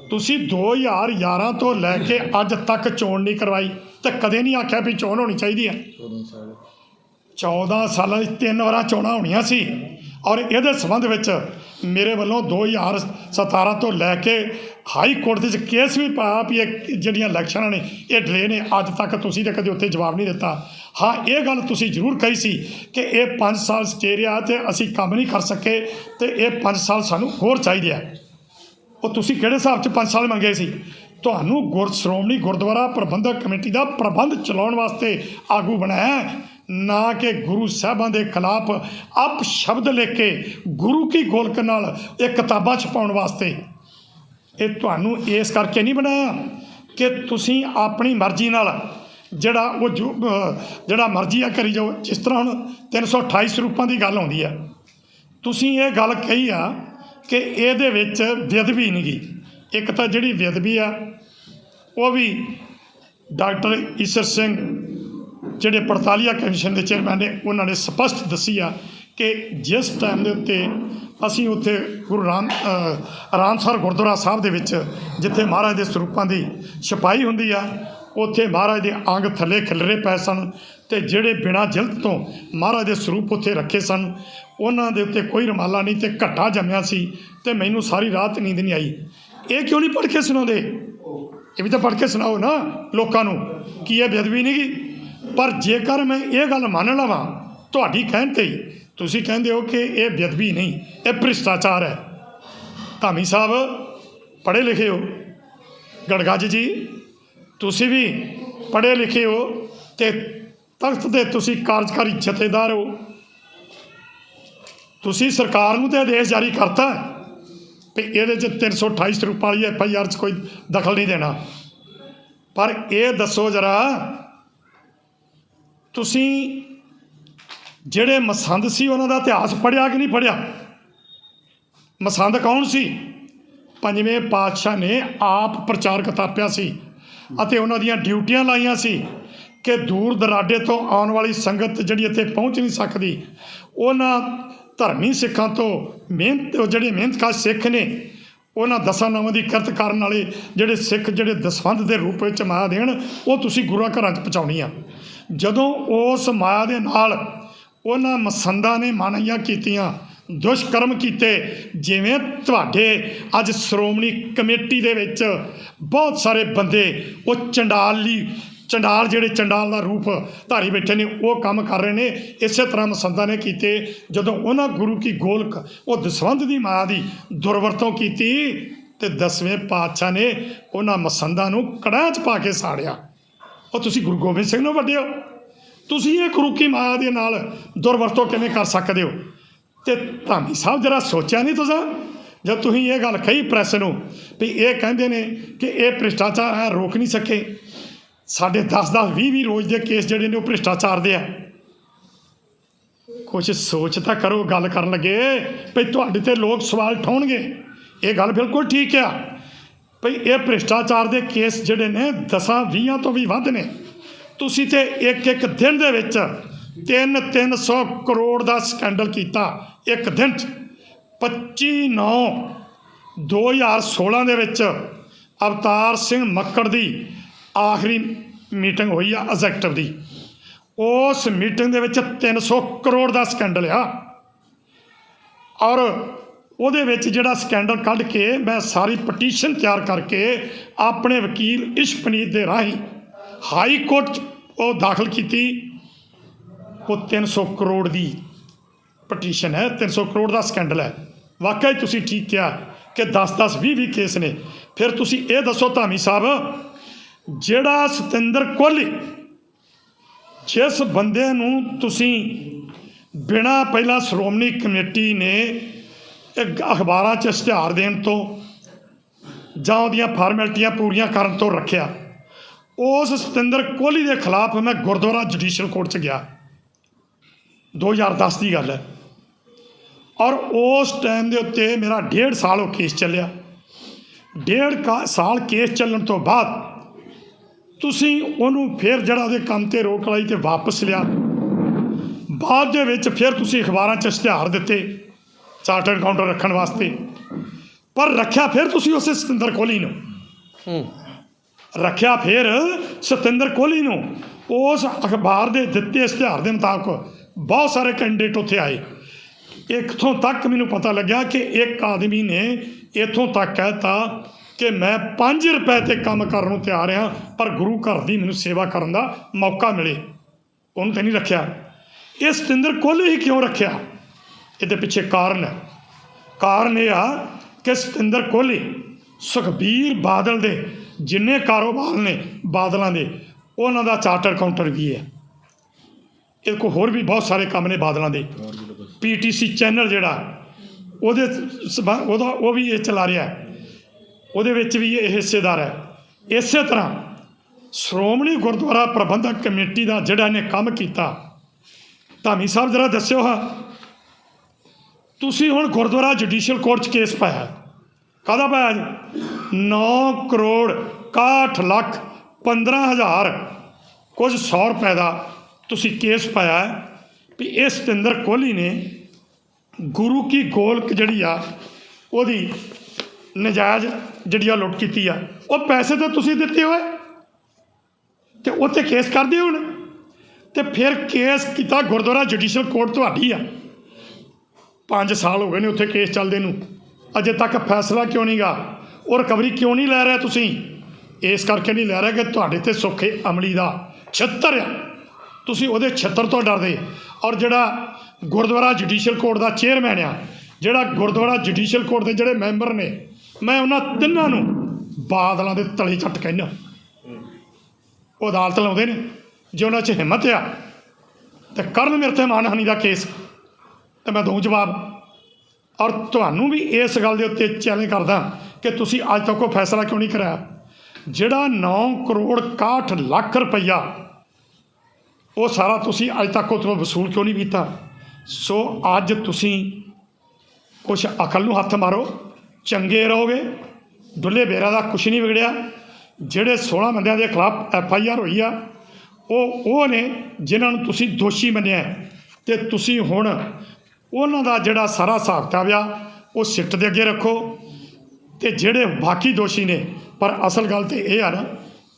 ਤੁਸੀਂ 2011 ਤੋਂ ਲੈ ਕੇ ਅੱਜ ਤੱਕ ਚੋਣ ਨਹੀਂ ਕਰਵਾਈ ਤੇ ਕਦੇ ਨਹੀਂ ਆਖਿਆ ਵੀ ਚੋਣ ਹੋਣੀ ਚਾਹੀਦੀ ਆ। 14 ਸਾਲਾਂ। ਦੀ ਤਿੰਨ ਵਾਰਾਂ ਚੋਣਾਂ ਹੋਣੀਆਂ ਸੀ। ਔਰ ਇਹਦੇ ਸੰਬੰਧ ਵਿੱਚ ਮੇਰੇ ਵੱਲੋਂ 2017 ਤੋਂ ਲੈ ਕੇ ਹਾਈ ਕੋਰਟ ਦੇ ਵਿੱਚ ਕੇਸ ਵੀ ਪਾਇਆ ਵੀ ਇਹ ਜਿਹੜੀਆਂ ਇਲੈਕਸ਼ਨਾਂ ਨੇ, ਇਹ ਡਿਲੇ ਨੇ। ਅੱਜ ਤੱਕ ਤੁਸੀਂ ਤਾਂ ਕਦੇ ਉੱਥੇ ਜਵਾਬ ਨਹੀਂ ਦਿੱਤਾ। ਹਾਂ, ਇਹ ਗੱਲ ਤੁਸੀਂ ਜ਼ਰੂਰ ਕਹੀ ਸੀ ਕਿ ਇਹ 5 ਸਾਲ ਸਟੇ ਰਿਹਾ ਤੇ ਅਸੀਂ ਕੰਮ ਨਹੀਂ ਕਰ ਸਕੇ ਤੇ ਇਹ 5 ਸਾਲ ਸਾਨੂੰ ਹੋਰ ਚਾਹੀਦੇ ਆ। ਉਹ ਤੁਸੀਂ ਕਿਹੜੇ ਹਿਸਾਬ 'ਚ 5 ਸਾਲ ਮੰਗੇ ਸੀ? ਤੁਹਾਨੂੰ ਗੁਰ, ਸ਼੍ਰੋਮਣੀ ਗੁਰਦੁਆਰਾ ਪ੍ਰਬੰਧਕ ਕਮੇਟੀ ਦਾ ਪ੍ਰਬੰਧ ਚਲਾਉਣ ਵਾਸਤੇ ਆਗੂ ਬਣਾਇਆ ਨਾ ਕਿ ਗੁਰੂ ਸਾਹਿਬਾਂ ਦੇ ਖਿਲਾਫ ਅਪ ਸ਼ਬਦ ਲਿਖ ਕੇ ਗੁਰੂ ਕੀ ਗੋਲਕ ਨਾਲ ਇਹ ਕਿਤਾਬਾਂ ਛਪਾਉਣ ਵਾਸਤੇ। ਇਹ ਤੁਹਾਨੂੰ ਇਸ ਕਰਕੇ ਨਹੀਂ ਬਣਾਇਆ ਕਿ ਤੁਸੀਂ ਆਪਣੀ ਮਰਜ਼ੀ ਨਾਲ ਜਿਹੜਾ ਉਹ ਜੋ ਜਿਹੜਾ ਮਰਜ਼ੀ ਆ ਕਰੀ ਜਾਓ। ਜਿਸ ਤਰ੍ਹਾਂ ਹੁਣ 328 ਸਰੂਪਾਂ ਦੀ ਗੱਲ ਆਉਂਦੀ ਆ। ਤੁਸੀਂ ਇਹ ਗੱਲ ਕਹੀ ਆ ਕਿ ਇਹਦੇ ਵਿੱਚ ਬੇਅਦਬੀ ਨਹੀਂ ਗਈ। ਇੱਕ ਤਾਂ ਜਿਹੜੀ ਬੇਅਦਬੀ ਆ, ਉਹ ਵੀ ਡਾਕਟਰ ਈਸ਼ਰ ਸਿੰਘ, ਜਿਹੜੇ ਪੜਤਾਲੀਆ ਕਮਿਸ਼ਨ ਦੇ ਚੇਅਰਮੈਨ ਨੇ, ਉਹਨਾਂ ਨੇ ਸਪਸ਼ਟ ਦੱਸੀ ਆ ਕਿ ਜਿਸ ਟਾਈਮ ਦੇ ਉੱਤੇ ਅਸੀਂ ਉੱਥੇ ਗੁਰੂ ਰਾਮ ਅ, ਰਾਮਸਰ ਗੁਰਦੁਆਰਾ ਸਾਹਿਬ ਦੇ ਵਿੱਚ ਜਿੱਥੇ ਮਹਾਰਾਜ ਦੇ ਸਰੂਪਾਂ ਦੀ ਛਪਾਈ ਹੁੰਦੀ ਆ ਉੱਥੇ ਮਹਾਰਾਜ ਦੇ ਅੰਗ ਥੱਲੇ ਖਿਲਰੇ ਪਏ ਸਨ ਤੇ ਜਿਹੜੇ ਬਿਨਾਂ ਜਿਲਤ ਤੋਂ ਮਹਾਰਾਜ ਦੇ ਸਰੂਪ ਉੱਥੇ ਰੱਖੇ ਸਨ ਉਹਨਾਂ ਦੇ ਉੱਤੇ ਕੋਈ ਰਮਾਲਾ ਨਹੀਂ ਤੇ ਘੱਟਾ ਜੰਮਿਆ ਸੀ ਤੇ ਮੈਨੂੰ ਸਾਰੀ ਰਾਤ ਨੀਂਦ ਨਹੀਂ ਆਈ। ਇਹ ਕਿਉਂ ਨਹੀਂ ਪੜ੍ਹ ਕੇ ਸੁਣਾਉਂਦੇ? ਇਹ ਵੀ ਤਾਂ ਪੜ੍ਹ ਕੇ ਸੁਣਾਓ ਨਾ ਲੋਕਾਂ ਨੂੰ ਕੀ ਇਹ ਬੇਅਦਬੀ ਨਹੀਂ ਗੀ ਪਰ ਜੇਕਰ ਮੈਂ ਇਹ ਗੱਲ ਮੰਨ ਲਵਾਂ ਤੁਹਾਡੀ ਕਹਿਣ ਤੇ ਹੀ ਤੁਸੀਂ ਕਹਿੰਦੇ ਹੋ ਕਿ ਇਹ ਬੇਅਦਬੀ ਨਹੀਂ, ਇਹ ਭ੍ਰਿਸ਼ਟਾਚਾਰ ਹੈ। ਧਾਮੀ ਸਾਹਿਬ, ਪੜ੍ਹੇ ਲਿਖੇ ਹੋ। ਗੜਗੱਜ ਜੀ, ਤੁਸੀਂ ਵੀ ਪੜ੍ਹੇ ਲਿਖੇ ਹੋ ਤੇ ਤਖਤ ਦੇ ਤੁਸੀਂ ਕਾਰਜਕਾਰੀ ਜਥੇਦਾਰ ਹੋ। ਤੁਸੀਂ ਸਰਕਾਰ ਨੂੰ ਤੇ ਆਦੇਸ਼ ਜਾਰੀ ਕਰਤਾ ਕਿ ਇਹਦੇ 'ਚ 328 ਸਰੂਪਾਂ ਵਾਲੀ ਐਫ ਆਈ ਆਰ 'ਚ ਕੋਈ ਦਖਲ ਨਹੀਂ ਦੇਣਾ। ਪਰ ਇਹ ਦੱਸੋ ਜਰਾ, ਤੁਸੀਂ ਜਿਹੜੇ ਮਸੰਦ ਸੀ ਉਹਨਾਂ ਦਾ ਇਤਿਹਾਸ ਪੜਿਆ ਕਿ ਨਹੀਂ ਪੜਿਆ ਮਸੰਦ ਕੌਣ ਸੀ? ਪੰਜਵੇਂ ਪਾਤਸ਼ਾਹ ਨੇ ਆਪ ਪ੍ਰਚਾਰਕ ਥਾਪਿਆ ਸੀ ਅਤੇ ਉਹਨਾਂ ਦੀਆਂ ਡਿਊਟੀਆਂ ਲਾਈਆਂ ਸੀ ਕਿ ਦੂਰ ਦਰਾਡੇ ਤੋਂ ਆਉਣ ਵਾਲੀ ਸੰਗਤ ਜਿਹੜੀ ਇੱਥੇ ਪਹੁੰਚ ਨਹੀਂ ਸਕਦੀ, ਉਹਨਾਂ ਧਰਮੀ ਸਿੱਖਾਂ ਤੋਂ ਮਿਹਨਤ ਜਿਹੜੇ ਮਿਹਨਤਕਾਰ ਸਿੱਖ ਨੇ, ਉਹਨਾਂ ਦਸਾਂ ਨਾਵਾਂ ਦੀ ਕਿਰਤ ਕਰਨ ਵਾਲੇ ਜਿਹੜੇ ਸਿੱਖ, ਜਿਹੜੇ ਦਸਵੰਧ ਦੇ ਰੂਪ ਵਿੱਚ ਮਾਇਆ ਦੇਣ, ਉਹ ਤੁਸੀਂ ਗੁਰੂਆਂ ਘਰਾਂ 'ਚ ਪਹੁੰਚਾਉਣੀ ਆ। ਜਦੋਂ ਉਸ ਮਾਇਆ ਦੇ ਨਾਲ ਉਹਨਾਂ ਮਸੰਦਾਂ ਨੇ ਮਾਨਈਆਂ ਕੀਤੀਆਂ, ਦੁਸ਼ਕਰਮ ਕੀਤੇ। ਜਿਵੇਂ ਤੁਹਾਡੇ ਅੱਜ ਸ਼੍ਰੋਮਣੀ ਕਮੇਟੀ ਦੇ ਵਿੱਚ ਬਹੁਤ ਸਾਰੇ ਬੰਦੇ ਉਹ ਚੰਡਾਲੀ ਚੰਡਾਲ ਜਿਹੜੇ ਚੰਡਾਲ ਦਾ ਰੂਪ ਧਾਰੀ ਬੈਠੇ ਨੇ, ਉਹ ਕੰਮ ਕਰ ਰਹੇ ਨੇ। ਇਸੇ ਤਰ੍ਹਾਂ ਮਸੰਦਾਂ ਨੇ ਕੀਤੇ। ਜਦੋਂ ਉਹਨਾਂ ਗੁਰੂ ਕੀ ਗੋਲਕ, ਉਹ ਦਸਵੰਧ ਦੀ ਮਾਂ ਦੀ ਦੁਰਵਰਤੋਂ ਕੀਤੀ ਤੇ ਦਸਵੇਂ ਪਾਤਸ਼ਾਹ ਨੇ ਉਹਨਾਂ ਮਸੰਦਾਂ ਨੂੰ ਕੜਾਹ 'ਚ ਪਾ ਕੇ ਸਾੜਿਆ। ਉਹ ਤੁਸੀਂ ਗੁਰੂ ਗੋਬਿੰਦ ਸਿੰਘ ਨੂੰ ਵੱਡੇ ਹੋ ਤੁਸੀਂ ਇਹ ਗੁਰੂ ਮਾਇਆ ਦੇ ਨਾਲ ਦੁਰਵਰਤੋਂ ਕਿਵੇਂ ਕਰ ਸਕਦੇ ਹੋ? ਤੇ ਧਾਮੀ ਸਾਹਿਬ ਜਰਾ ਸੋਚਿਆ ਨਹੀਂ ਤੁਸੀਂ? ਜਦ ਤੁਸੀਂ ਇਹ ਗੱਲ ਕਹੀ ਪ੍ਰੈਸ ਨੂੰ ਵੀ ਇਹ ਕਹਿੰਦੇ ਨੇ ਕਿ ਇਹ ਭ੍ਰਿਸ਼ਟਾਚਾਰ ਹੈ ਰੋਕ ਨਹੀਂ ਸਕੇ। ਸਾਡੇ 10 10 20 20 ਰੋਜ਼ ਦੇ ਕੇਸ ਜਿਹੜੇ ਨੇ ਉਹ ਭ੍ਰਿਸ਼ਟਾਚਾਰ ਦੇ ਆ। ਕੁਝ ਸੋਚ ਤਾਂ ਕਰੋ, ਗੱਲ ਕਰਨ ਲੱਗੇ ਵੀ ਤੁਹਾਡੇ ਤੇ ਲੋਕ ਸਵਾਲ ਠਾਉਣਗੇ ਇਹ ਗੱਲ ਬਿਲਕੁਲ ਠੀਕ ਆ। ਭਈ ਇਹ ਭ੍ਰਿਸ਼ਟਾਚਾਰ ਦੇ ਕੇਸ ਜਿਹੜੇ ਨੇ 10 20 ਤੋਂ ਵੀ ਵੱਧ ਨੇ। ਤੁਸੀਂ ਤੇ ਇੱਕ ਇੱਕ ਦਿਨ ਦੇ ਵਿੱਚ 3 300 ਕਰੋੜ ਦਾ ਸਕੈਂਡਲ ਕੀਤਾ, ਇੱਕ ਦਿਨ ਚ। 25 9 2016 ਦੇ ਵਿੱਚ ਅਵਤਾਰ ਸਿੰਘ ਮੱਕੜ ਦੀ ਆਖਰੀ ਮੀਟਿੰਗ ਹੋਈ ਆ ਐਗਜ਼ੈਕਟਿਵ ਦੀ। ਉਸ ਮੀਟਿੰਗ ਦੇ ਵਿੱਚ 300 ਕਰੋੜ ਦਾ ਸਕੈਂਡਲ ਆ। ਔਰ ਉਹਦੇ ਵਿੱਚ ਜਿਹੜਾ ਸਕੈਂਡਲ ਕੱਢ ਕੇ ਮੈਂ ਸਾਰੀ ਪਟੀਸ਼ਨ ਤਿਆਰ ਕਰਕੇ ਆਪਣੇ ਵਕੀਲ ਇਸ਼ਪਨੀਤ ਦੇ ਰਾਹੀਂ ਹਾਈ ਕੋਰਟ 'ਚ ਉਹ ਦਾਖਲ ਕੀਤੀ। ਉਹ 300 ਕਰੋੜ ਦੀ ਪਟੀਸ਼ਨ ਹੈ। 300 ਕਰੋੜ ਦਾ ਸਕੈਂਡਲ ਹੈ। ਵਾਕਈ ਤੁਸੀਂ ਠੀਕ ਕਿਹਾ ਕਿ 10 10 20 20 ਕੇਸ ਨੇ। ਫਿਰ ਤੁਸੀਂ ਇਹ ਦੱਸੋ ਧਾਮੀ ਸਾਹਿਬ, ਜਿਹੜਾ ਸਤਿੰਦਰ ਕੋਹਲੀ ਜਿਸ ਬੰਦੇ ਨੂੰ ਤੁਸੀਂ ਬਿਨਾ ਪਹਿਲਾਂ ਸ਼੍ਰੋਮਣੀ ਕਮੇਟੀ ਨੇ ਅਖਬਾਰਾਂ 'ਚ ਇਸ਼ਤਿਹਾਰ ਦੇਣ ਤੋਂ ਜਾਂ ਉਹਦੀਆਂ ਫਾਰਮੈਲਿਟੀਆਂ ਪੂਰੀਆਂ ਕਰਨ ਤੋਂ ਰੱਖਿਆ ਉਸ ਸਤਿੰਦਰ ਕੋਹਲੀ ਦੇ ਖਿਲਾਫ ਮੈਂ ਗੁਰਦੁਆਰਾ ਜੁਡੀਸ਼ੀਅਲ ਕੋਰਟ 'ਚ ਗਿਆ। 2010 ਦੀ ਗੱਲ ਹੈ। ਔਰ ਉਸ ਟਾਈਮ ਦੇ ਉੱਤੇ ਮੇਰਾ ਡੇਢ ਸਾਲ ਉਹ ਕੇਸ ਚੱਲਿਆ। ਡੇਢ ਕਾ- ਸਾਲ ਕੇਸ ਚੱਲਣ ਤੋਂ ਬਾਅਦ ਤੁਸੀਂ ਉਹਨੂੰ ਫਿਰ ਜਿਹੜਾ ਉਹਦੇ ਕੰਮ ਤੇ ਰੋਕ ਲਾਈ ਤੇ ਵਾਪਸ ਲਿਆ। ਬਾਅਦ ਦੇ ਵਿੱਚ ਫਿਰ ਤੁਸੀਂ ਅਖਬਾਰਾਂ 'ਚ ਇਸ਼ਤਿਹਾਰ ਦਿੱਤੇ ਚਾਰਟਰ ਕਾਊਂਟਰ ਰੱਖਣ ਵਾਸਤੇ। ਪਰ ਰੱਖਿਆ ਫਿਰ ਤੁਸੀਂ ਉਸੇ ਸਤਿੰਦਰ ਕੋਹਲੀ ਨੂੰ। ਹੂੰ। ਰੱਖਿਆ ਫਿਰ ਸਤਿੰਦਰ ਕੋਹਲੀ ਨੂੰ। ਉਸ ਅਖਬਾਰ ਦੇ ਦਿੱਤੇ ਇਸ਼ਤਿਹਾਰ ਦੇ ਮੁਤਾਬਕ ਬਹੁਤ ਸਾਰੇ ਕੈਂਡੀਡੇਟ ਉੱਥੇ ਆਏ। ਇੱਥੋਂ ਤੱਕ ਮੈਨੂੰ ਪਤਾ ਲੱਗਿਆ ਕਿ ਇੱਕ ਆਦਮੀ ਨੇ ਇੱਥੋਂ ਤੱਕ ਕਹਿਤਾ ਕਿ ਮੈਂ 5 ਰੁਪਏ ਤੇ ਕੰਮ ਕਰਨ ਨੂੰ ਤਿਆਰ ਹਾਂ, ਪਰ ਗੁਰੂ ਘਰ ਦੀ ਮੈਨੂੰ ਸੇਵਾ ਕਰਨ ਦਾ ਮੌਕਾ ਮਿਲੇ। ਉਹਨੂੰ ਤੇ ਨਹੀਂ ਰੱਖਿਆ। ਇਹ ਸਤਿੰਦਰ ਕੋਹਲੀ ਹੀ ਕਿਉਂ ਰੱਖਿਆ? ਇਹਦੇ ਪਿੱਛੇ ਕਾਰਨ ਹੈ। ਕਾਰਨ ਇਹ ਆ ਕਿ ਸਤਿੰਦਰ ਕੋਹਲੀ ਸੁਖਬੀਰ ਬਾਦਲ ਦੇ ਜਿੰਨੇ ਕਾਰੋਬਾਰ ਨੇ ਬਾਦਲਾਂ ਦੇ ਉਹਨਾਂ ਦਾ ਚਾਰਟਰ ਕਾਊਂਟਰ ਵੀ ਹੈ। ਇਹ ਕੋ ਹੋਰ ਵੀ ਬਹੁਤ ਸਾਰੇ ਕੰਮ ਨੇ ਬਾਦਲਾਂ ਦੇ। ਪੀਟੀਸੀ ਚੈਨਲ ਜਿਹੜਾ ਉਹਦੇ ਉਹਦਾ ਉਹ ਵੀ ਇਹ ਚਲਾ ਰਿਹਾ ਹੈ। ਉਹਦੇ ਵਿੱਚ ਵੀ ਇਹ ਹਿੱਸੇਦਾਰ ਹੈ। ਇਸੇ ਤਰ੍ਹਾਂ ਸ਼੍ਰੋਮਣੀ ਗੁਰਦੁਆਰਾ ਪ੍ਰਬੰਧਕ ਕਮੇਟੀ ਦਾ ਜਿਹੜਾ ਇਹਨੇ ਕੰਮ ਕੀਤਾ ਧਾਮੀ ਸਾਹਿਬ ਜਰਾ ਦੱਸਿਓ ਹਾਂ। ਤੁਸੀਂ ਹੁਣ ਗੁਰਦੁਆਰਾ ਜੁਡੀਸ਼ੀਅਲ ਕੋਰਟ 'ਚ ਕੇਸ ਪਾਇਆ। ਕਾਹਦਾ ਪਾਇਆ ਜੀ 9 ਕਰੋੜ 61 ਲੱਖ 15 ਹਜ਼ਾਰ ਕੁਝ 100 ਰੁਪਏ ਦਾ ਤੁਸੀਂ ਕੇਸ ਪਾਇਆ ਵੀ ਇਹ ਸਤਿੰਦਰ ਕੋਹਲੀ ਨੇ ਗੁਰੂ ਕੀ ਗੋਲਕ ਜਿਹੜੀ ਆ, ਉਹਦੀ ਨਜਾਇਜ਼ ਜਿਹੜੀ ਆ ਲੁੱਟ ਕੀਤੀ ਆ। ਉਹ ਪੈਸੇ ਤਾਂ ਤੁਸੀਂ ਦਿੱਤੇ ਹੋਏ। ਤੇ ਉੱਥੇ ਕੇਸ ਕਰਦੇ ਹੁਣ। ਤੇ ਫਿਰ ਕੇਸ ਕੀਤਾ ਗੁਰਦੁਆਰਾ ਜੁਡੀਸ਼ੀਅਲ ਕੋਰਟ ਤੁਹਾਡੀ ਆ। 5 ਸਾਲ ਹੋ ਗਏ ਨੇ ਉੱਥੇ ਕੇਸ ਚੱਲਦੇ ਨੂੰ। ਅਜੇ ਤੱਕ ਫੈਸਲਾ ਕਿਉਂ ਨਹੀਂਗਾ? ਉਹ ਰਿਕਵਰੀ ਕਿਉਂ ਨਹੀਂ ਲੈ ਰਿਹਾ ਤੁਸੀਂ? ਇਸ ਕਰਕੇ ਨਹੀਂ ਲੈ ਰਿਹਾ ਕਿ ਤੁਹਾਡੇ ਤੇ ਸੁੱਖੇ ਅਮਲੀ ਦਾ ਛੱਤਰ ਆ। ਤੁਸੀਂ ਉਹਦੇ ਛੱਤਰ ਤੋਂ ਡਰਦੇ। ਔਰ ਜਿਹੜਾ ਗੁਰਦੁਆਰਾ ਜੁਡੀਸ਼ੀਅਲ ਕੋਰਟ ਦਾ ਚੇਅਰਮੈਨ ਆ, ਜਿਹੜਾ ਗੁਰਦੁਆਰਾ ਜੁਡੀਸ਼ੀਅਲ ਕੋਰਟ ਦੇ ਜਿਹੜੇ ਮੈਂਬਰ ਨੇ, ਮੈਂ ਉਹਨਾਂ ਤਿੰਨਾਂ ਨੂੰ ਬਾਦਲਾਂ ਦੇ ਤਲੇ ਚੱਟ ਕਹਿੰਦਾ। ਉਹ ਅਦਾਲਤ ਲਾਉਂਦੇ ਨੇ, ਜੇ ਉਹਨਾਂ 'ਚ ਹਿੰਮਤ ਆ, ਤੇ ਕਰਨ ਮੇਰੇ ਤੇ ਮਾਨਹਾਨੀ ਦਾ ਕੇਸ। ਤੇ ਮੈਂ ਦਊਂ ਜਵਾਬ। ਔਰ ਤੁਹਾਨੂੰ ਵੀ ਇਸ ਗੱਲ ਦੇ ਉੱਤੇ ਚੈਲੰਜ ਕਰਦਾ ਕਿ ਤੁਸੀਂ ਅੱਜ ਤੱਕ ਕੋਈ ਫੈਸਲਾ ਕਿਉਂ ਨਹੀਂ ਕਰਾਇਆ? ਜਿਹੜਾ 9 ਕਰੋੜ 61 ਲੱਖ ਰੁਪਈਆ ਉਹ ਸਾਰਾ ਤੁਸੀਂ ਅੱਜ ਤੱਕ ਉਹ ਤੋਂ ਵਸੂਲ ਕਿਉਂ ਨਹੀਂ ਕੀਤਾ? ਸੋ ਅੱਜ ਤੁਸੀਂ ਕੁਛ ਅਕਲ ਨੂੰ ਹੱਥ ਮਾਰੋ, ਚੰਗੇ ਰਹੋਗੇ, ਦੁੱਲੇ ਬੇਰਾ ਦਾ ਕੁਛ ਨਹੀਂ ਵਿਗੜਿਆ। ਜਿਹੜੇ 16 ਬੰਦਿਆਂ ਦੇ ਖਿਲਾਫ ਐਫ ਆਈ ਆਰ ਹੋਈ ਆ, ਉਹ ਉਹ ਨੇ ਜਿਨ੍ਹਾਂ ਨੂੰ ਤੁਸੀਂ ਦੋਸ਼ੀ ਮੰਨਿਆ ਹੈ। ਤੇ ਤੁਸੀਂ ਹੁਣ ਉਹਨਾਂ ਦਾ ਜਿਹੜਾ ਸਾਰਾ ਹਿਸਾਬ ਕਿਤਾਬ ਆ, ਉਹ ਸਿੱਟ ਦੇ ਅੱਗੇ ਰੱਖੋ। ਤੇ ਜਿਹੜੇ ਬਾਕੀ ਦੋਸ਼ੀ ਨੇ, ਪਰ ਅਸਲ ਗੱਲ ਤੇ ਇਹ ਆ ਨਾ,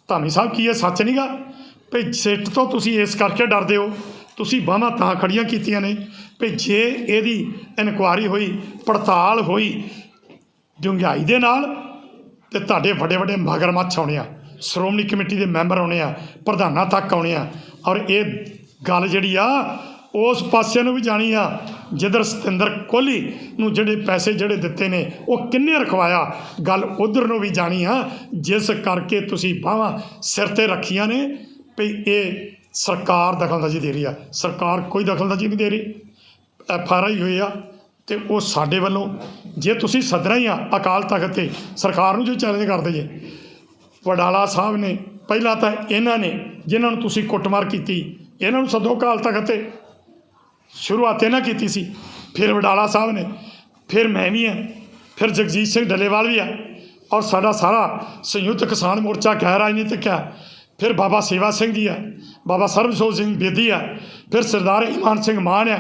ਧਾਮੀ ਸਾਹਿਬ ਕੀ ਇਹ ਸੱਚ ਨਹੀਂਗਾ ਭਈ ਸਿੱਟ ਤੋਂ ਤੁਸੀਂ ਇਸ ਕਰਕੇ ਡਰਦੇ ਹੋ, ਤੁਸੀਂ ਬਾਹਾਂ ਤਾਂ ਖੜੀਆਂ ਕੀਤੀਆਂ ਨੇ, ਭਈ ਜੇ ਇਹਦੀ ਇਨਕੁਆਰੀ ਹੋਈ, ਪੜਤਾਲ ਹੋਈ ਡੂੰਘਾਈ ਦੇ ਨਾਲ, ਤੇ ਤੁਹਾਡੇ ਵੱਡੇ ਵੱਡੇ ਮਗਰਮੱਛ ਆਉਣੇ ਆ, ਸ਼੍ਰੋਮਣੀ ਕਮੇਟੀ ਦੇ ਮੈਂਬਰ ਆਉਣੇ ਆ, ਪ੍ਰਧਾਨਾਂ ਤੱਕ ਆਉਣੇ ਆ, ਔਰ ਇਹ ਗੱਲ ਜਿਹੜੀ ਆ ਉਸ ਪਾਸੇ ਨੂੰ ਵੀ ਜਾਣੀ ਆ, ਜਿੱਧਰ ਸਤਿੰਦਰ ਕੋਹਲੀ ਨੂੰ ਜਿਹੜੇ ਪੈਸੇ ਜਿਹੜੇ ਦਿੱਤੇ ਨੇ, ਉਹ ਕਿੰਨੇ ਰਖਵਾਇਆ? ਗੱਲ ਉਧਰ ਨੂੰ ਵੀ ਜਾਣੀ ਆ, ਜਿਸ ਕਰਕੇ ਤੁਸੀਂ ਬਾਹਾਂ ਸਿਰ ਤੇ ਰੱਖੀਆਂ ਨੇ, ਵੀ ਇਹ ਸਰਕਾਰ ਦਖਲਅੰਦਾਜ਼ੀ ਦੇ ਰਹੀ ਆ। ਸਰਕਾਰ ਕੋਈ ਦਖਲਅੰਦਾਜ਼ੀ ਨਹੀਂ ਦੇ ਰਹੀ। ਐਫ ਆਰ ਆਈ ਹੋਈ ਆ, ਤੇ ਉਹ ਸਾਡੇ ਵੱਲੋਂ, ਜੇ ਤੁਸੀਂ ਸੱਦਣਾ ਹੀ ਆ ਅਕਾਲ ਤਖਤ ਤੇ, ਸਰਕਾਰ ਨੂੰ ਜੋ ਚੈਲੰਜ ਕਰਦੇ ਜੇ। ਵਡਾਲਾ ਸਾਹਿਬ ਨੇ, ਪਹਿਲਾਂ ਤਾਂ ਇਹਨਾਂ ਨੇ, ਜਿਨ੍ਹਾਂ ਨੂੰ ਤੁਸੀਂ ਕੁੱਟਮਾਰ ਕੀਤੀ, ਇਹਨਾਂ ਨੂੰ ਸੱਦੋ ਅਕਾਲ ਤਖਤ ਤੇ। ਸ਼ੁਰੂਆਤ ਇਹਨਾਂ ਕੀਤੀ ਸੀ। ਫਿਰ ਵਡਾਲਾ ਸਾਹਿਬ ਨੇ, ਫਿਰ ਮੈਂ ਵੀ ਹਾਂ, ਫਿਰ ਜਗਜੀਤ ਸਿੰਘ ਡੱਲੇਵਾਲ ਵੀ ਆ ਔਰ ਸਾਡਾ ਸਾਰਾ ਸੰਯੁਕਤ ਕਿਸਾਨ ਮੋਰਚਾ ਗੈਰ ਰਾਜਨੀਤਿਕ ਆ ਫਿਰ ਬਾਬਾ ਸੇਵਾ ਸਿੰਘ ਜੀ ਆ ਬਾਬਾ ਸਰਬਜੋਤ ਸਿੰਘ ਬੇਦੀ ਆ ਫਿਰ ਸਰਦਾਰ ਇਮਾਨ ਸਿੰਘ ਮਾਨ ਆ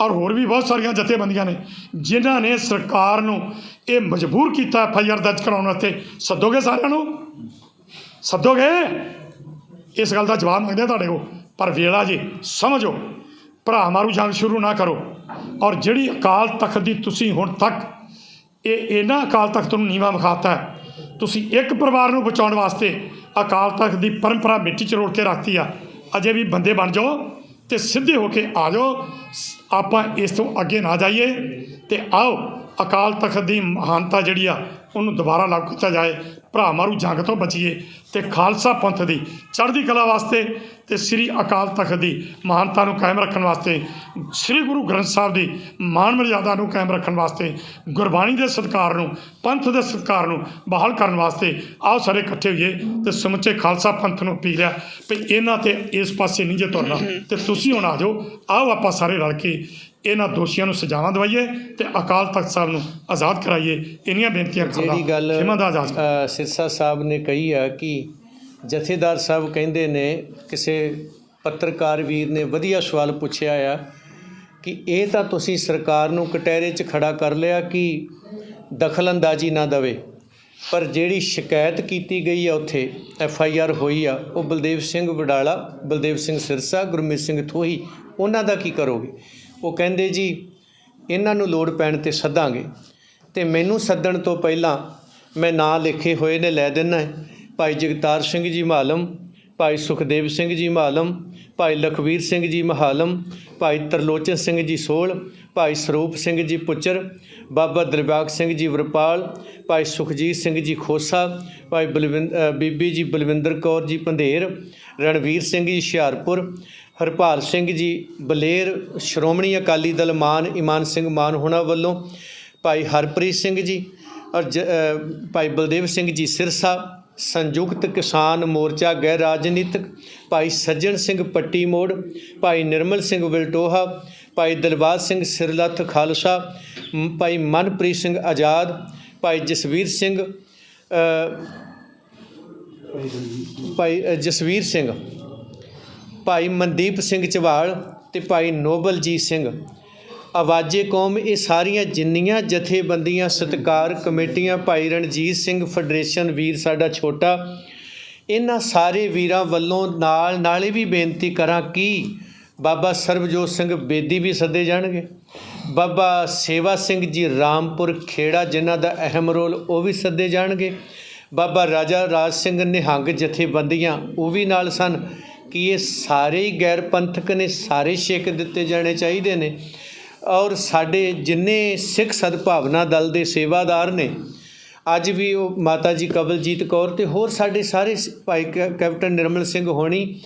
ਔਰ ਹੋਰ ਵੀ ਬਹੁਤ ਸਾਰੀਆਂ ਜਥੇਬੰਦੀਆਂ ਨੇ, ਜਿਨ੍ਹਾਂ ਨੇ ਸਰਕਾਰ ਨੂੰ ਇਹ ਮਜਬੂਰ ਕੀਤਾ ਐਫ ਆਈ ਆਰ ਦਰਜ ਕਰਾਉਣ ਵਾਸਤੇ। ਸੱਦੋਗੇ ਸਾਰਿਆਂ ਨੂੰ? ਸੱਦੋਗੇ? ਇਸ ਗੱਲ ਦਾ ਜਵਾਬ ਮੰਗਦੇ ਤੁਹਾਡੇ ਕੋਲ, ਪਰ ਵੇਲਾ ਜੀ, ਸਮਝੋ। ਭਰਾ ਮਾਰੂ ਜੰਗ ਸ਼ੁਰੂ ਨਾ ਕਰੋ। ਔਰ ਜਿਹੜੀ ਅਕਾਲ ਤਖਤ ਦੀ ਤੁਸੀਂ ਹੁਣ ਤੱਕ, ਇਹ ਇਹਨਾਂ ਅਕਾਲ ਤਖਤ ਨੂੰ ਨੀਵਾ ਵਿਖਾਤਾ ਹੈ। ਤੁਸੀਂ ਇੱਕ ਪਰਿਵਾਰ ਨੂੰ ਬਚਾਉਣ ਵਾਸਤੇ ਅਕਾਲ ਤਖਤ ਦੀ ਪਰੰਪਰਾ ਮਿੱਟੀ 'ਚ ਰੋੜ ਕੇ ਰੱਖਤੀ ਆ। ਅਜੇ ਵੀ ਬੰਦੇ ਬਣ ਜਾਓ ਤੇ ਸਿੱਧੇ ਹੋ ਕੇ ਆ ਜਾਓ। ਸ- ਆਪਾਂ ਇਸ ਤੋਂ ਅੱਗੇ ਨਾ ਜਾਈਏ ਤੇ ਆਓ। ਅਕਾਲ ਤਖਤ ਦੀ ਮਹਾਨਤਾ ਜਿਹੜੀ ਆ, ਉਹਨੂੰ ਦੁਬਾਰਾ ਲਾਗੂ ਕੀਤਾ ਜਾਏ। ਭਰਾ ਮਾਰੂ, ਜੰਗ ਤੋਂ ਬਚੀਏ। ਤੇ ਖਾਲਸਾ ਪੰਥ ਦੀ ਚੜ੍ਹਦੀ ਕਲਾ ਵਾਸਤੇ ਤੇ ਸ੍ਰੀ ਅਕਾਲ ਤਖਤ ਦੀ ਮਹਾਨਤਾ ਨੂੰ ਕਾਇਮ ਰੱਖਣ ਵਾਸਤੇ, ਸ੍ਰੀ ਗੁਰੂ ਗ੍ਰੰਥ ਸਾਹਿਬ ਦੀ ਮਾਨ ਮਰਿਆਦਾ ਨੂੰ ਕਾਇਮ ਰੱਖਣ ਵਾਸਤੇ, ਗੁਰਬਾਣੀ ਦੇ ਸਤਿਕਾਰ ਨੂੰ, ਪੰਥ ਦੇ ਸਤਿਕਾਰ ਨੂੰ ਬਹਾਲ ਕਰਨ ਵਾਸਤੇ ਆਓ ਸਾਰੇ ਇਕੱਠੇ ਹੋਈਏ ਤੇ ਸਮੁੱਚੇ ਖਾਲਸਾ ਪੰਥ ਨੂੰ ਅਪੀਲ ਹੈ ਵੀ ਇਹਨਾਂ ਤੇ ਇਸ ਪਾਸੇ ਨਹੀਂ ਜੇ ਤੁਰਨਾ ਤੇ ਤੁਸੀਂ ਹੁਣ ਆ ਜਾਓ। ਆਓ ਆਪਾਂ ਸਾਰੇ ਰਲ ਕੇ ਇਹਨਾਂ ਦੋਸ਼ੀਆਂ ਨੂੰ ਸਜ਼ਾਵਾਂ ਦਵਾਈਏ ਤੇ ਅਕਾਲ ਤਖਤ ਸਾਹਿਬ ਨੂੰ ਆਜ਼ਾਦ ਕਰਾਈਏ। ਇੰਨੀਆਂ ਬੇਨਤੀਆਂ ਕਰਦਾ ਜਿਹੜੀ ਗੱਲ ਖਿਮਾ ਦਾ ਆਜ਼ਾਦ। ਸਿਰਸਾ ਸਾਹਿਬ ਨੇ ਕਹੀ ਆ ਕਿ ਜਥੇਦਾਰ ਸਾਹਿਬ ਕਹਿੰਦੇ ਨੇ ਕਿਸੇ ਪੱਤਰਕਾਰ ਵੀਰ ਨੇ ਵਧੀਆ ਸਵਾਲ ਪੁੱਛਿਆ ਆ ਕਿ ਇਹ ਤਾਂ ਤੁਸੀਂ ਸਰਕਾਰ ਨੂੰ ਕਟਹਿਰੇ 'ਚ ਖੜਾ ਕਰ ਲਿਆ ਕਿ ਦਖਲਅੰਦਾਜ਼ੀ ਨਾ ਦਵੇ। ਪਰ ਜਿਹੜੀ ਸ਼ਿਕਾਇਤ ਕੀਤੀ ਗਈ ਆ ਉੱਥੇ ਐਫ ਆਈ ਆਰ ਹੋਈ ਆ ਉਹ ਬਲਦੇਵ ਸਿੰਘ ਵਡਾਲਾ ਬਲਦੇਵ ਸਿੰਘ ਸਿਰਸਾ ਗੁਰਮੀਤ ਸਿੰਘ ਥੋਹੀ ਉਹਨਾਂ ਦਾ ਕੀ ਕਰੋਗੇ? ਉਹ ਕਹਿੰਦੇ ਜੀ, ਇਹਨਾਂ ਨੂੰ ਲੋੜ ਪੈਣ ਤੇ ਸੱਦਾਂਗੇ ਤੇ ਮੈਨੂੰ ਸੱਦਣ ਤੋਂ ਪਹਿਲਾਂ ਮੈਂ ਨਾਂ ਲਿਖੇ ਹੋਏ ਨੇ ਲੈ ਦਿੰਨਾ ਭਾਈ ਜਗਤਾਰ ਸਿੰਘ ਜੀ ਮਾਲਮ, ਭਾਈ ਸੁਖਦੇਵ ਸਿੰਘ ਜੀ ਮਾਲਮ, ਭਾਈ ਲਖਵੀਰ ਸਿੰਘ ਜੀ ਮਹਾਲਮ, ਭਾਈ ਤਰਲੋਚਨ ਸਿੰਘ ਜੀ ਸੋਲ ਭਾਈ ਸਰੂਪ ਸਿੰਘ ਜੀ ਪੁੱਚਰ, ਬਾਬਾ ਦਰਬਾਗ ਸਿੰਘ ਜੀ ਵਰਪਾਲ, ਭਾਈ ਸੁਖਜੀਤ ਸਿੰਘ ਜੀ ਖੋਸਾ, ਭਾਈ ਬਲਵਿੰਦ ਬੀਬੀ ਜੀ ਬਲਵਿੰਦਰ ਕੌਰ ਜੀ ਪੰਧੇਰ, ਰਣਵੀਰ ਸਿੰਘ ਜੀ ਹੁਸ਼ਿਆਰਪੁਰ ਹਰਪਾਲ ਸਿੰਘ ਜੀ, ਬਲੇਰ, ਸ਼੍ਰੋਮਣੀ ਅਕਾਲੀ ਦਲ ਮਾਨ, ਇਮਾਨ ਸਿੰਘ ਮਾਨ ਹੋਣਾ ਵੱਲੋਂ ਭਾਈ ਹਰਪ੍ਰੀਤ ਸਿੰਘ ਜੀ ਔਰ ਜ- ਭਾਈ ਬਲਦੇਵ ਸਿੰਘ ਜੀ ਸਿਰਸਾ, ਸੰਯੁਕਤ ਕਿਸਾਨ ਮੋਰਚਾ ਗੈਰ ਰਾਜਨੀਤਿਕ, ਭਾਈ ਸੱਜਣ ਸਿੰਘ ਪੱਟੀ ਮੋੜ, ਭਾਈ ਨਿਰਮਲ ਸਿੰਘ ਵਿਲਟੋਹਾ, ਭਾਈ ਦਿਲਬਾਗ ਸਿੰਘ ਸਿਰਲੱਥ ਖਾਲਸਾ ਭਾਈ ਮਨਪ੍ਰੀਤ ਸਿੰਘ ਆਜ਼ਾਦ, ਭਾਈ ਜਸਵੀਰ ਸਿੰਘ ਭਾਈ ਜਸਵੀਰ ਸਿੰਘ। ਭਾਈ ਮਨਦੀਪ ਸਿੰਘ ਚਵਾਲ ਤੇ ਭਾਈ ਨੋਬਲਜੀਤ ਸਿੰਘ। ਆਵਾਜ਼ੇ ਕੌਮ, ਇਹ ਸਾਰੀਆਂ ਜਿੰਨੀਆਂ ਜਥੇਬੰਦੀਆਂ, ਸਤਕਾਰ ਕਮੇਟੀਆਂ, ਭਾਈ ਰਣਜੀਤ ਸਿੰਘ ਫੈਡਰੇਸ਼ਨ ਵੀਰ ਸਾਡਾ ਛੋਟਾ, ਇਹਨਾਂ ਸਾਰੇ ਵੀਰਾਂ ਵੱਲੋਂ ਨਾਲ ਨਾਲੇ ਵੀ ਬੇਨਤੀ ਕਰਾਂ ਕਿ ਬਾਬਾ ਸਰਬਜੋਤ ਸਿੰਘ ਬੇਦੀ ਵੀ ਸੱਦੇ ਜਾਣਗੇ। ਬਾਬਾ ਸੇਵਾ ਸਿੰਘ ਜੀ ਰਾਮਪੁਰ ਖੇੜਾ, ਜਿਨ੍ਹਾਂ ਦਾ ਅਹਿਮ ਰੋਲ ਉਹ ਵੀ ਸੱਦੇ ਜਾਣਗੇ। ਬਾਬਾ ਰਾਜਾ ਰਾਜ ਸਿੰਘ ਨਿਹੰਗ ਜਥੇਬੰਦੀਆਂ ਉਹ ਵੀ ਨਾਲ ਸਨ। ਕਿ ਇਹ ਸਾਰੇ ਹੀ ਗੈਰ ਪੰਥਕ ਨੇ, ਸਾਰੇ ਛੇਕ ਦਿੱਤੇ ਜਾਣੇ ਚਾਹੀਦੇ ਨੇ। ਔਰ ਸਾਡੇ ਜਿੰਨੇ ਸਿੱਖ ਸਦਭਾਵਨਾ ਦਲ ਦੇ ਸੇਵਾਦਾਰ ਨੇ, ਅੱਜ ਵੀ ਉਹ ਮਾਤਾ ਜੀ ਕਵਲਜੀਤ ਕੌਰ ਤੇ ਹੋਰ ਸਾਡੇ ਸਾਰੇ ਭਾਈ ਕੈ- ਕੈਪਟਨ ਨਿਰਮਲ ਸਿੰਘ ਹੋਣੀ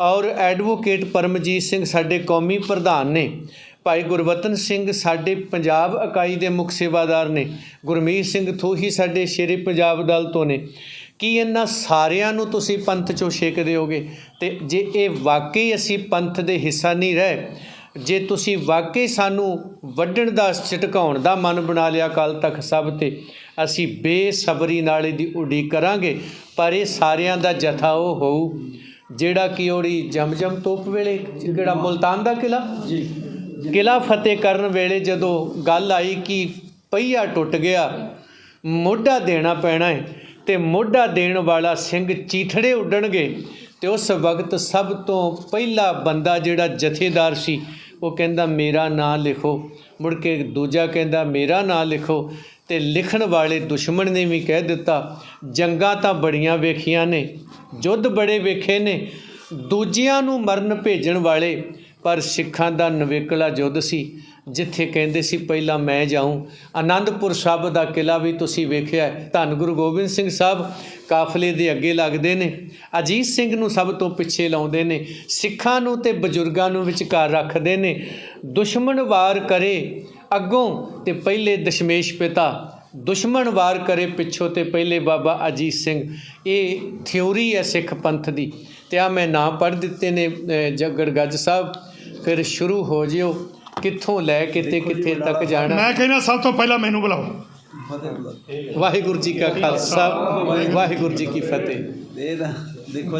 ਔਰ ਐਡਵੋਕੇਟ ਪਰਮਜੀਤ ਸਿੰਘ ਸਾਡੇ ਕੌਮੀ ਪ੍ਰਧਾਨ ਨੇ, ਭਾਈ ਗੁਰਵਤਨ ਸਿੰਘ ਸਾਡੇ ਪੰਜਾਬ ਇਕਾਈ ਦੇ ਮੁੱਖ ਸੇਵਾਦਾਰ ਨੇ, ਗੁਰਮੀਤ ਸਿੰਘ ਥੋਹੀ ਸਾਡੇ ਸ਼ੇਰੇ ਪੰਜਾਬ ਦਲ ਤੋਂ ਨੇ। ਕੀ ਇਹਨਾਂ ਸਾਰਿਆਂ ਨੂੰ ਤੁਸੀਂ ਪੰਥ ਚੋਂ ਛੇਕ ਦਿਓਗੇ? ਤੇ ਜੇ ਇਹ ਵਾਕਈ ਅਸੀਂ ਪੰਥ ਦੇ ਹਿੱਸਾ ਨਹੀਂ ਰਹੇ ਜੇ ਤੁਸੀਂ ਵਾਕਈ ਸਾਨੂੰ ਵੱਢਣ ਦਾ ਝਟਕਾਉਣ ਦਾ ਮਨ ਬਣਾ ਲਿਆ ਕੱਲ ਤੱਕ ਸਭ ਤੇ ਅਸੀਂ ਬੇਸਬਰੀ ਨਾਲ ਇਹਦੀ ਉਡੀਕ ਕਰਾਂਗੇ। ਪਰ ਇਹ ਸਾਰਿਆਂ ਦਾ ਜਥਾ ਉਹ ਹੋਊ ਜਿਹੜਾ ਕਿ ਉਹਦੀ ਜਮਜਮ ਤੋਪ ਵੇਲੇ ਜਿਹੜਾ ਮੁਲਤਾਨ ਦਾ ਕਿਲਾ ਜੀ। ਕਿਲਾ ਫਤਿਹ ਕਰਨ ਵੇਲੇ ਜਦੋਂ ਗੱਲ ਆਈ ਕਿ ਪਹੀਆ ਟੁੱਟ ਗਿਆ ਮੋਢਾ ਦੇਣਾ ਪੈਣਾ ਹੈ ਤੇ ਮੋਢਾ ਦੇਣ ਵਾਲਾ ਸਿੰਘ ਚੀਥੜੇ ਉੱਡਣਗੇ ਤੇ ਉਸ ਵਕਤ ਸਭ ਤੋਂ ਪਹਿਲਾ ਬੰਦਾ ਜਿਹੜਾ ਜਥੇਦਾਰ ਸੀ, ਉਹ ਕਹਿੰਦਾ, ਮੇਰਾ ਨਾਂ ਲਿਖੋ। ਮੁੜ ਕੇ ਦੂਜਾ ਕਹਿੰਦਾ, ਮੇਰਾ ਨਾਂ ਲਿਖੋ। ਤੇ ਲਿਖਣ ਵਾਲੇ ਦੁਸ਼ਮਣ ਨੇ ਵੀ ਕਹਿ ਦਿੱਤਾ, ਜੰਗਾਂ ਤਾਂ ਬੜੀਆਂ ਵੇਖੀਆਂ ਨੇ ਯੁੱਧ ਬੜੇ ਵੇਖੇ ਨੇ, ਦੂਜਿਆਂ ਨੂੰ ਮਰਨ ਭੇਜਣ ਵਾਲੇ, ਪਰ ਸਿੱਖਾਂ ਦਾ ਨਵੇਕਲਾ ਯੁੱਧ ਸੀ। ਜਿੱਥੇ ਕਹਿੰਦੇ ਸੀ ਪਹਿਲਾਂ ਮੈਂ ਜਾਊਂ। ਆਨੰਦਪੁਰ ਸਾਹਿਬ ਦਾ ਕਿਲਾ ਵੀ ਤੁਸੀਂ ਵੇਖਿਆ ਧੰਨ ਗੁਰੂ ਗੋਬਿੰਦ ਸਿੰਘ ਸਾਹਿਬ ਕਾਫਲੇ ਦੇ ਅੱਗੇ ਲੱਗਦੇ ਨੇ। ਅਜੀਤ ਸਿੰਘ ਨੂੰ ਸਭ ਤੋਂ ਪਿੱਛੇ ਲਾਉਂਦੇ ਨੇ। ਸਿੱਖਾਂ ਨੂੰ ਤੇ ਬਜ਼ੁਰਗਾਂ ਨੂੰ ਵਿਚਕਾਰ ਰੱਖਦੇ ਨੇ। ਦੁਸ਼ਮਣ ਵਾਰ ਕਰੇ ਅੱਗੋਂ ਤੇ ਪਹਿਲੇ ਦਸ਼ਮੇਸ਼ ਪਿਤਾ। ਦੁਸ਼ਮਣ ਵਾਰ ਕਰੇ ਪਿੱਛੋਂ ਤੇ ਪਹਿਲੇ ਬਾਬਾ ਅਜੀਤ ਸਿੰਘ। ਇਹ ਥਿਉਰੀ ਹੈ ਸਿੱਖ ਪੰਥ ਦੀ। ਤੇ ਆ ਮੈਂ ਨਾਂ ਪੜ੍ਹ ਦਿੱਤੇ ਨੇ ਅਹ, ਗੱਜ ਸਾਹਿਬ। ਫਿਰ ਸ਼ੁਰੂ ਹੋ ਜਿਓ। ਕਿੱਥੋਂ ਲੈ ਕੇ ਤੇ ਕਿੱਥੇ ਤੱਕ ਜਾਣਾ? ਮੈਂ ਕਹਿੰਦਾ ਸਭ ਤੋਂ ਪਹਿਲਾਂ ਮੈਨੂੰ ਬੁਲਾਓ। ਵਾਹਿਗੁਰੂ ਜੀ ਕਾ ਖਾਲਸਾ ਵਾਹਿਗੁਰੂ ਜੀ ਕੀ ਫਤਿਹ। ਦੇਖੋ